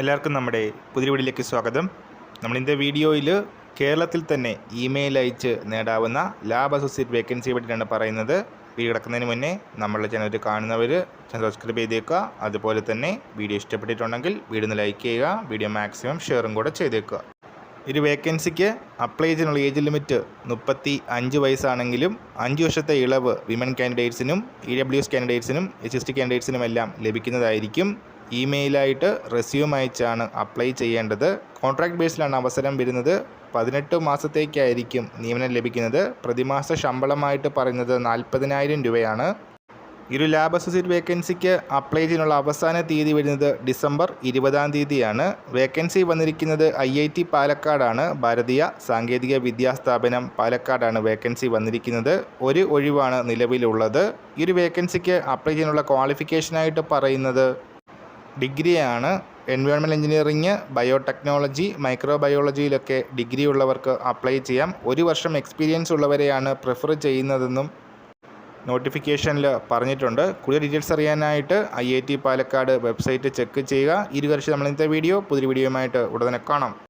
എല്ലാവർക്കും നമ്മുടെ പുതിയ വീഡിയോയിലേക്ക് സ്വാഗതം. നമ്മളിന്റെ വീഡിയോയിൽ കേരളത്തിൽ തന്നെ ഇമെയിൽ അയച്ച് നേടാവുന്ന ലാബ് അസോസിയേറ്റ് വേക്കൻസിയെ പറ്റിയിട്ടാണ് പറയുന്നത്. വീഡിയോ കിടക്കുന്നതിന് മുന്നേ നമ്മളുടെ ചാനൽ കാണുന്നവർ ചാനൽ സബ്സ്ക്രൈബ് ചെയ്തേക്കുക. അതുപോലെ തന്നെ വീഡിയോ ഇഷ്ടപ്പെട്ടിട്ടുണ്ടെങ്കിൽ വീഡിയോ ഒന്ന് ലൈക്ക് ചെയ്യുക വീഡിയോ മാക്സിമം ഷെയറും കൂടെ ചെയ്തേക്കുക. ഒരു വേക്കൻസിക്ക് അപ്ലൈ ചെയ്യാനുള്ള ഏജ് ലിമിറ്റ് മുപ്പത്തി അഞ്ച് വയസ്സാണെങ്കിലും അഞ്ച് വർഷത്തെ ഇളവ് വിമൻ കാൻഡിഡേറ്റ്സിനും ഇ ഡബ്ല്യു എസ് കാൻഡിഡേറ്റ്സിനും എസ് എസ് ടി കാൻഡിഡേറ്റ്സിനും എല്ലാം ലഭിക്കുന്നതായിരിക്കും. ഇമെയിലായിട്ട് റെസ്യൂം അയച്ചാണ് അപ്ലൈ ചെയ്യേണ്ടത്. കോൺട്രാക്ട് ബേസിലാണ് അവസരം വരുന്നത്. പതിനെട്ട് മാസത്തേക്കായിരിക്കും നിയമനം ലഭിക്കുന്നത്. പ്രതിമാസ ശമ്പളമായിട്ട് പറയുന്നത് നാൽപ്പതിനായിരം രൂപയാണ്. ഇരു ലാബ് അസോസിയേറ്റ് വേക്കൻസിക്ക് അപ്ലൈ ചെയ്യാനുള്ള അവസാന തീയതി വരുന്നത് ഡിസംബർ ഇരുപതാം തീയതിയാണ്. വേക്കൻസി വന്നിരിക്കുന്നത് ഐ ഐ ടി പാലക്കാടാണ്. ഭാരതീയ സാങ്കേതിക വിദ്യാ സ്ഥാപനം പാലക്കാടാണ് വേക്കൻസി വന്നിരിക്കുന്നത്. ഒരു ഒഴിവാണ് നിലവിലുള്ളത്. ഈ ഒരു വേക്കൻസിക്ക് അപ്ലൈ ചെയ്യാനുള്ള ക്വാളിഫിക്കേഷനായിട്ട് പറയുന്നത് ഡിഗ്രിയാണ് എൻവയോൺമെന്റ് എഞ്ചിനീയറിങ് ബയോടെക്നോളജി മൈക്രോബയോളജിയിലൊക്കെ ഡിഗ്രി ഉള്ളവർക്ക് അപ്ലൈ ചെയ്യാം. ഒരു വർഷം എക്സ്പീരിയൻസ് ഉള്ളവരെയാണ് പ്രിഫർ ചെയ്യുന്നതെന്നും നോട്ടിഫിക്കേഷനിൽ പറഞ്ഞിട്ടുണ്ട്. കൂടുതൽ ഡീറ്റെയിൽസ് അറിയാനായിട്ട് ഐ പാലക്കാട് വെബ്സൈറ്റ് ചെക്ക് ചെയ്യുക. ഇരുവർഷം നമ്മൾ ഇന്നത്തെ വീഡിയോ പുതിയ വീഡിയോയുമായിട്ട് ഉടനെ കാണാം.